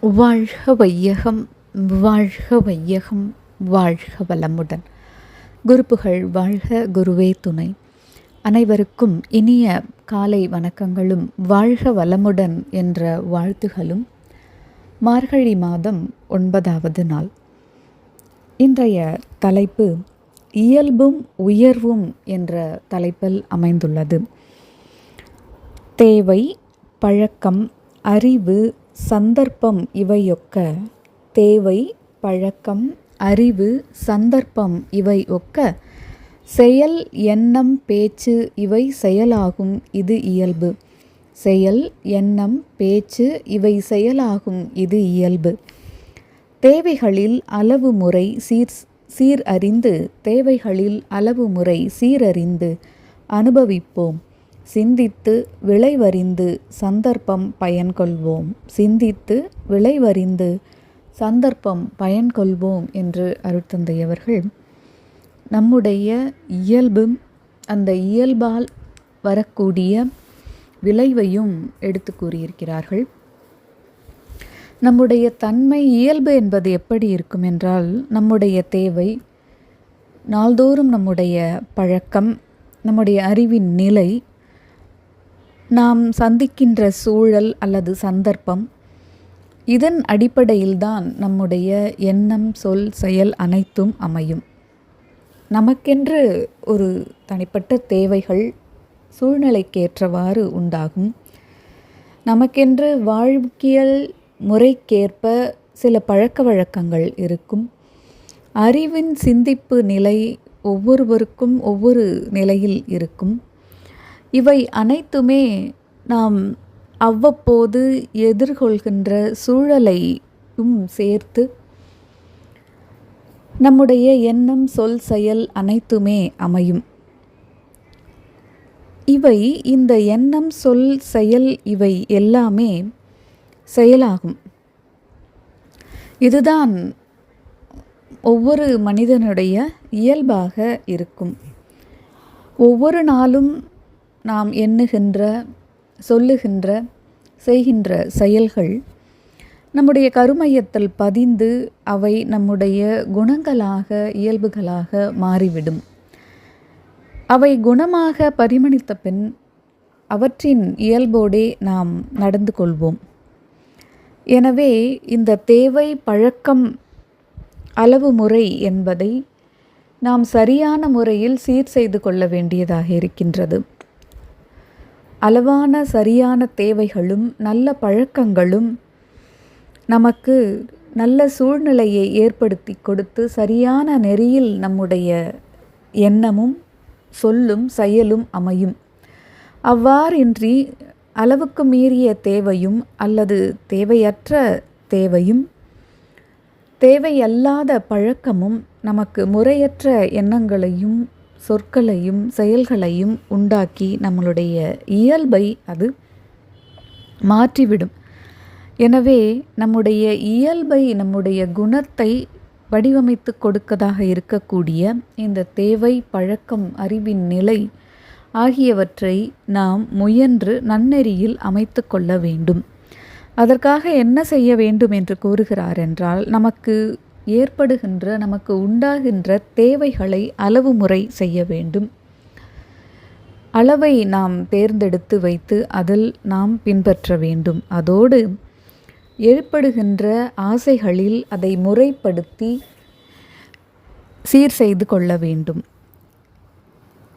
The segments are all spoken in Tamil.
வாழ்க வையகம் வாழ்க வையகம் வாழ்க வளமுடன். குருப்புகள் வாழ்க குருவே துணை. அனைவருக்கும் இனிய காலை வணக்கங்களும் வாழ்க வளமுடன் என்ற வாழ்த்துகளும். மார்கழி மாதம் ஒன்பதாவது நாள். இன்றைய தலைப்பு இயல்பும் உயர்வும் என்ற தலைப்பில் அமைந்துள்ளது. தேவை பழக்கம் அறிவு சந்தர்ப்பம் இவையொக்க. தேவை பழக்கம் அறிவு சந்தர்ப்பம் இவை ஒக்க செயல் எண்ணம் பேச்சு இவை செயலாகும் இது இயல்பு. செயல் எண்ணம் பேச்சு இவை செயலாகும் இது இயல்பு. தேவைகளில் அளவு முறை சீர் சீர் அறிந்து தேவைகளில் அளவு முறை சீரறிந்து அனுபவிப்போம். சிந்தித்து விளைவறிந்து சந்தர்ப்பம் பயன்கொள்வோம். சிந்தித்து விளைவறிந்து சந்தர்ப்பம் பயன்கொள்வோம் என்று அருட்தந்தையவர்கள் நம்முடைய இயல்பும் அந்த இயல்பால் வரக்கூடிய விளைவையும் எடுத்து கூறியிருக்கிறார்கள். நம்முடைய தன்மை இயல்பு என்பது எப்படி இருக்கும் என்றால் நம்முடைய தேவை நாள்தோறும் நம்முடைய பழக்கம் நம்முடைய அறிவின் நிலை நாம் சந்திக்கின்ற சூழல் அல்லது சந்தர்ப்பம் இதன் அடிப்படையில்தான் நம்முடைய எண்ணம் சொல் செயல் அனைத்தும் அமையும். நமக்கென்று ஒரு தனிப்பட்ட தேவைகள் சூழ்நிலைக்கேற்றவாறு உண்டாகும். நமக்கென்று வாழ்க்கையல் முறைக்கேற்ப சில பழக்க வழக்கங்கள் இருக்கும். அறிவின் சிந்திப்பு நிலை ஒவ்வொருவருக்கும் ஒவ்வொரு நிலையில் இருக்கும். இவை அனைத்துமே நாம் அவ்வப்போது எதிர்கொள்கின்ற சூழலையும் சேர்த்து நம்முடைய எண்ணம் சொல் செயல் அனைத்துமே அமையும். இவை இந்த எண்ணம் சொல் செயல் இவை எல்லாமே செயலாகும். இதுதான் ஒவ்வொரு மனிதனுடைய இயல்பாக இருக்கும். ஒவ்வொரு நாளும் நாம் எண்ணுகின்ற சொல்லுகின்ற செய்கின்ற செயல்கள் நம்முடைய கருமையத்தில் பதிந்து அவை நம்முடைய குணங்களாக இயல்புகளாக மாறிவிடும். அவை குணமாக பரிமணித்த பின் அவற்றின் இயல்போடே நாம் நடந்து கொள்வோம். எனவே இந்த தேவை பழக்கம் அளவு முறை என்பதை நாம் சரியான முறையில் சீர் செய்து கொள்ள வேண்டியதாக இருக்கின்றது. அளவான சரியான தேவைகளும் நல்ல பழக்கங்களும் நமக்கு நல்ல சூழ்நிலையை ஏற்படுத்தி கொடுத்து சரியான நெறியில் நம்முடைய எண்ணமும் சொல்லும் செயலும் அமையும். அவ்வாறின்றி அளவுக்கு மீறிய தேவையும் அல்லது தேவையற்ற தேவையும் தேவையல்லாத பழக்கமும் நமக்கு முறையற்ற எண்ணங்களையும் சொற்களையும் செயல்களையும் உண்டாக்கி நம்மளுடைய இயல்பை அது மாற்றிவிடும். எனவே நம்முடைய இயல்பை நம்முடைய குணத்தை வடிவமைத்து கொடுக்கதாக இருக்கக்கூடிய இந்த தேவை பழக்கம் அறிவின் நிலை ஆகியவற்றை நாம் முயன்று நன்னெறியில் அமைத்து கொள்ள வேண்டும். அதற்காக என்ன செய்ய வேண்டும் என்று கூறுகிறார் என்றால் நமக்கு ஏற்படுகின்ற நமக்கு உண்டாகின்ற தேவைகளை அளவு முறை செய்ய வேண்டும். அளவை நாம் தேர்ந்தெடுத்து வைத்து அதில் நாம் பின்பற்ற வேண்டும். அதோடு ஏற்படுகின்ற ஆசைகளில் அதை முறைப்படுத்தி சீர் செய்து கொள்ள வேண்டும்.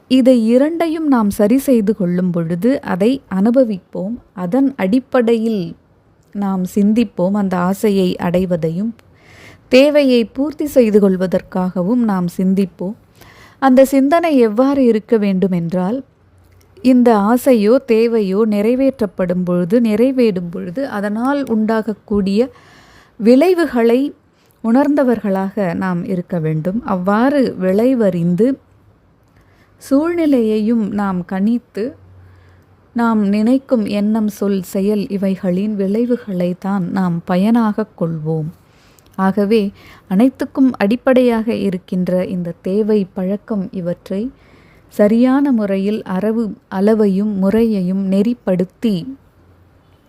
இதை இரண்டையும் நாம் சரி செய்து கொள்ளும் பொழுது அதை அனுபவிப்போம். அதன் அடிப்படையில் நாம் சிந்திப்போம். அந்த ஆசையை அடைவதையும் தேவையை பூர்த்தி செய்து கொள்வதற்காகவும் நாம் சிந்திப்போம். அந்த சிந்தனை எவ்வாறு இருக்க வேண்டுமென்றால் இந்த ஆசையோ தேவையோ நிறைவேற்றப்படும் பொழுது நிறைவேறும் பொழுது அதனால் உண்டாகக்கூடிய விளைவுகளை உணர்ந்தவர்களாக நாம் இருக்க வேண்டும். அவ்வாறு விளைவறிந்து சூழ்நிலையையும் நாம் கணித்து நாம் நினைக்கும் எண்ணம் சொல் செயல் இவைகளின் விளைவுகளை தான் நாம் பயனாக கொள்வோம். ஆகவே அனைத்துக்கும் அடிப்படையாக இருக்கின்ற இந்த தேவை பழக்கம் இவற்றை சரியான முறையில் அரவு அளவையும் முறையையும் நெறிப்படுத்தி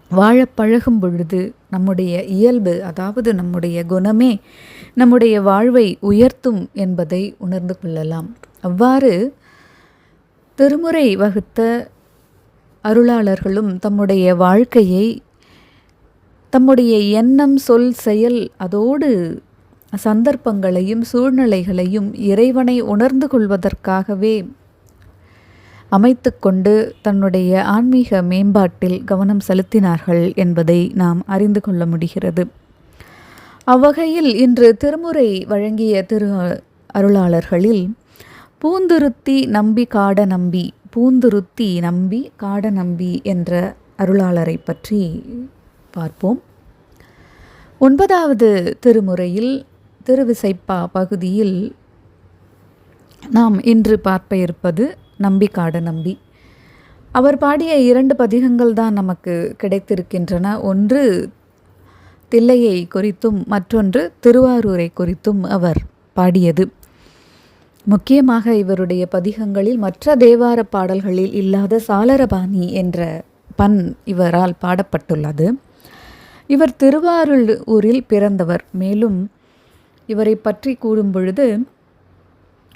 வாழ பழகும் பொழுது நம்முடைய இயல்பு அதாவது நம்முடைய குணமே நம்முடைய வாழ்வை உயர்த்தும் என்பதை உணர்ந்து கொள்ளலாம். அவ்வாறு திருமுறை வகுத்த அருளாளர்களும் தம்முடைய வாழ்க்கையை தம்முடைய எண்ணம் சொல் செயல் அதோடு சந்தர்ப்பங்களையும் சூழ்நிலைகளையும் இறைவனை உணர்ந்து கொள்வதற்காகவே அமைத்து கொண்டு தன்னுடைய ஆன்மீக மேம்பாட்டில் கவனம் செலுத்தினார்கள் என்பதை நாம் அறிந்து கொள்ள முடிகிறது. அவ்வகையில் இன்று திருமுறை வழங்கிய திரு அருளாளர்களில் பூந்துருத்தி நம்பி காட நம்பி பூந்துருத்தி நம்பி காட நம்பி என்ற அருளாளரை பற்றி பார்ப்போம். ஒன்பதாவது திருமுறையில் திருவிசைப்பா பகுதியில் நாம் இன்று பார்ப்ப இருப்பது நம்பி காட நம்பி. அவர் பாடிய இரண்டு பதிகங்கள் தான் நமக்கு கிடைத்திருக்கின்றன. ஒன்று தில்லையை குறித்தும் மற்றொன்று திருவாரூரை குறித்தும் அவர் பாடியது. முக்கியமாக இவருடைய பதிகங்களில் மற்ற தேவார பாடல்களில் இல்லாத சாலரபாணி என்ற பண் இவரால் பாடப்பட்டுள்ளது. இவர் திருவாரூர் ஊரில் பிறந்தவர். மேலும் இவரை பற்றி கூறும் பொழுது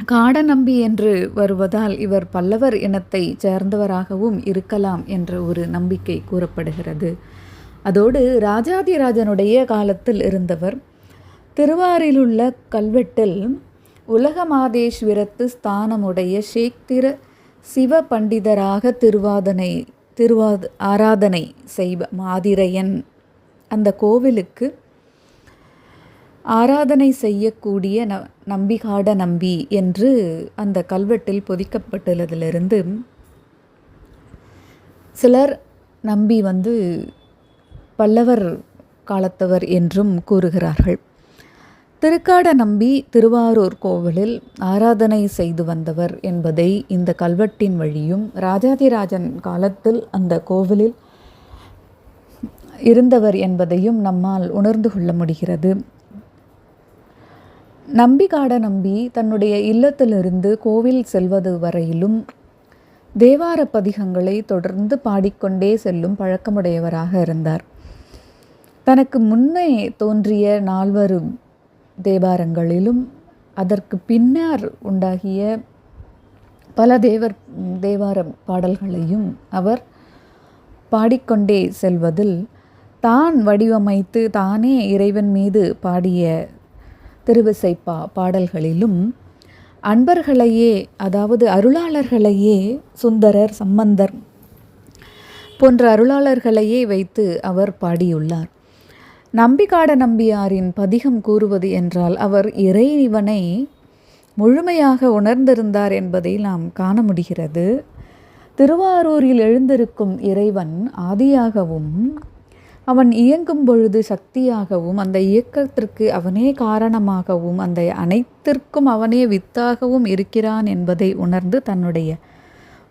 காடநம்பி என்று வருவதால் இவர் பல்லவர் இனத்தை சேர்ந்தவராகவும் இருக்கலாம் என்ற ஒரு நம்பிக்கை கூறப்படுகிறது. அதோடு ராஜாதிராஜனுடைய காலத்தில் இருந்தவர் திருவாரிலுள்ள கல்வெட்டில் உலகமாதேஸ்வரத்து ஸ்தானமுடைய ஷேக்திர சிவ பண்டிதராக திருவாதனை திருவாத ஆராதனை செய்வ மாதிரையன் அந்த கோவிலுக்கு ஆராதனை செய்யக்கூடிய ந நம்பிகாட நம்பி என்று அந்த கல்வெட்டில் பொதிக்கப்பட்டுள்ளதிலிருந்து சிலர் நம்பி வந்து பல்லவர் காலத்தவர் என்றும் கூறுகிறார்கள். திருக்காட நம்பி திருவாரூர் கோவிலில் ஆராதனை செய்து வந்தவர் என்பதை இந்த கல்வெட்டின் வழியும் ராஜாதிராஜன் காலத்தில் அந்த கோவிலில் இருந்தவர் என்பதையும் நம்மால் உணர்ந்து கொள்ள முடிகிறது. நம்பிகாட நம்பி தன்னுடைய இல்லத்திலிருந்து கோவில் செல்வது வரையிலும் தேவார பதிகங்களை தொடர்ந்து பாடிக்கொண்டே செல்லும் பழக்கமுடையவராக இருந்தார். தனக்கு முன்னே தோன்றிய நால்வரும் தேவாரங்களிலும் அதற்கு பின்னர் உண்டாகிய பல தேவர் தேவார பாடல்களையும் அவர் பாடிக்கொண்டே செல்வதில் தான் வடிவமைத்து தானே இறைவன் மீது பாடிய திருவிசைப்பா பாடல்களிலும் அன்பர்களையே அதாவது அருளாளர்களையே சுந்தரர் சம்பந்தர் போன்ற அருளாளர்களையே வைத்து அவர் பாடியுள்ளார். நம்பிக்காட நம்பியாரின் பதிகம் கூறுவது என்றால் அவர் இறைவனை முழுமையாக உணர்ந்திருந்தார் என்பதை நாம் காண முடிகிறது. திருவாரூரில் எழுந்திருக்கும் இறைவன் ஆதியாகவும் அவன் இயங்கும் பொழுது சக்தியாகவும் அந்த இயக்கத்திற்கு அவனே காரணமாகவும் அந்த அனைத்திற்கும் அவனே வித்தாகவும் இருக்கிறான் என்பதை உணர்ந்து தன்னுடைய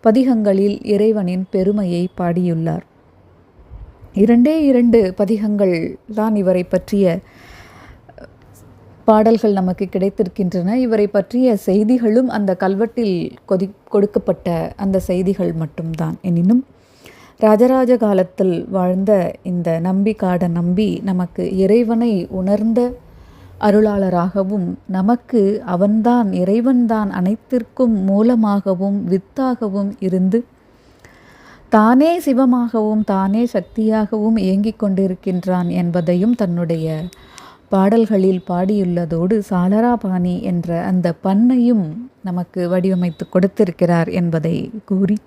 பதிகங்களில் இறைவனின் பெருமையை பாடியுள்ளார். இரண்டே இரண்டு பதிகங்கள் தான் இவரை பற்றிய பாடல்கள் நமக்கு கிடைத்திருக்கின்றன. இவரை பற்றிய செய்திகளும் அந்த கல்வெட்டில் கொதி கொடுக்கப்பட்ட அந்த செய்திகள் மட்டும்தான். எனினும் ராஜராஜ காலத்தில் வாழ்ந்த இந்த நம்பி காட நம்பி நமக்கு இறைவனை உணர்ந்த அருளாளராகவும் நமக்கு அவன்தான் இறைவன்தான் அனைத்திற்கும் மூலமாகவும் வித்தாகவும் இருந்து தானே சிவமாகவும் தானே சக்தியாகவும் இயங்கிக் கொண்டிருக்கின்றான் என்பதையும் தன்னுடைய பாடல்களில் பாடியுள்ளதோடு சாலராபாணி என்ற அந்த பண்ணையும் நமக்கு வடிவமைத்து கொடுத்திருக்கிறார் என்பதை கூறி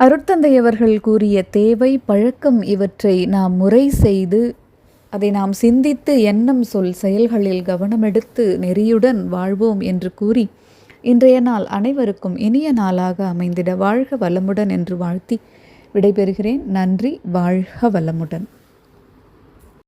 அருட்தந்தையவர்கள் கூறிய தேவை பழக்கம் இவற்றை நாம் முறை செய்து அதை நாம் சிந்தித்து எண்ணம் சொல் செயல்களில் கவனமெடுத்து நெறியுடன் வாழ்வோம் என்று கூறி இன்றைய நாள் அனைவருக்கும் இனிய நாளாக அமைந்திட வாழ்க வளமுடன் என்று வாழ்த்தி விடைபெறுகிறேன். நன்றி வாழ்க வளமுடன்.